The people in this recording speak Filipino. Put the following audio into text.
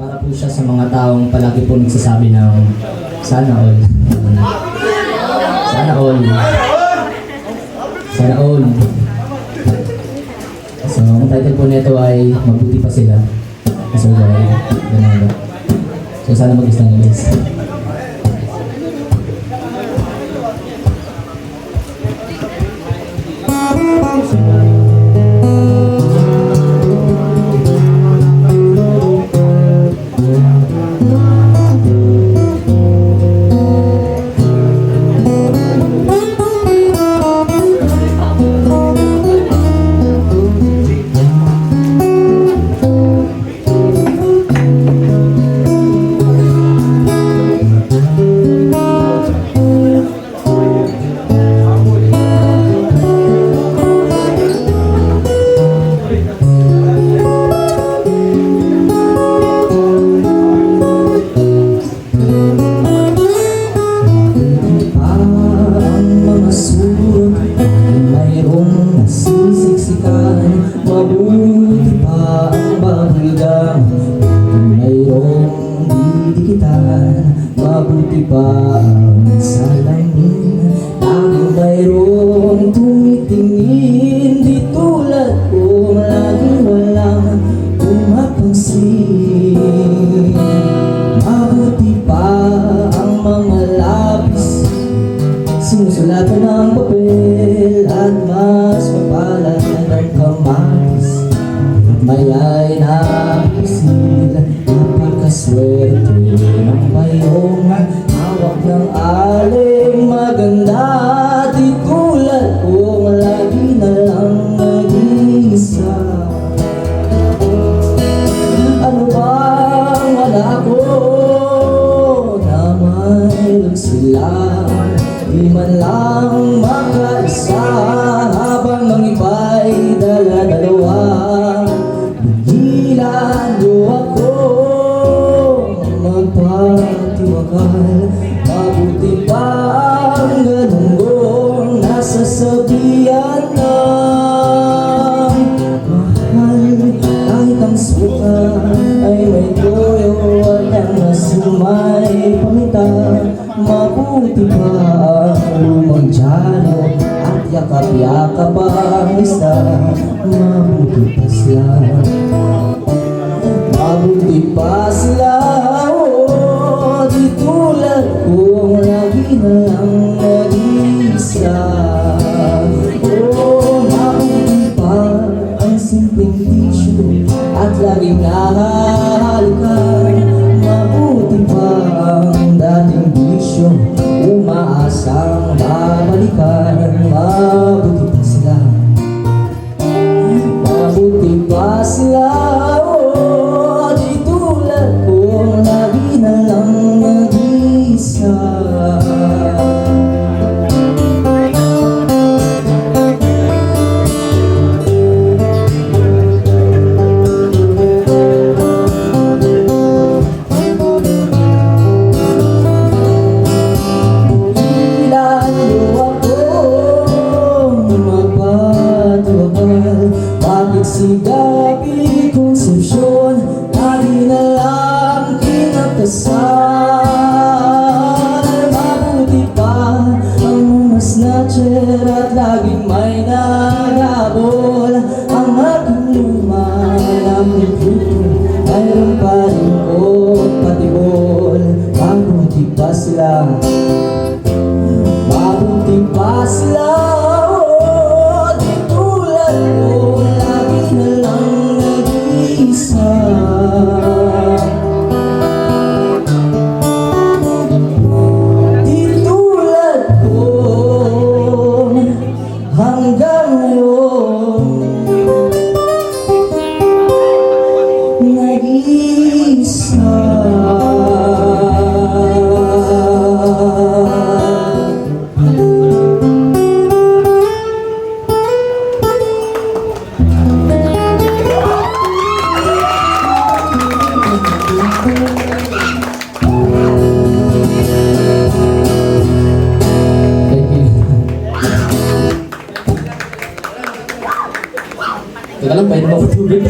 Para po siya sa mga taong palagi po nagsasabi ng sana all. Sana all. Sana all. So, ang title po nito ay Mabuti pa sila. So, ganun ba? So, sana mag-gusto ng guys. Mayroong nasisiksikan Mabuti pa ang bahulgang mayroong didikitan Mabuti pa ang salamin. Laging mayroong tumitingin Di tulad kong laging walang pumapansin. Mabuti pa ang mga labis Sinusulatan ng papel Mayay na pisil Napakaswerte ng bayong Hawak ng aling maganda. Di tulad kong lagi na lang nag-iisa ano bang wala ko? Na mayroon sila. Di man lang sila Mabuti pa sila oh, Di tulad kong lagi na lang nag-isa Oh, mabuti pa ang simpleng tissue At laging nahahalikan pa sila nagabol Ang luma na computer Mayroon pa ko patibol. Mabuti pa sila. Mabuti pa sila. Di tulad ko Lagi na lang nag-iisa Lang, pwede ba ako tubig?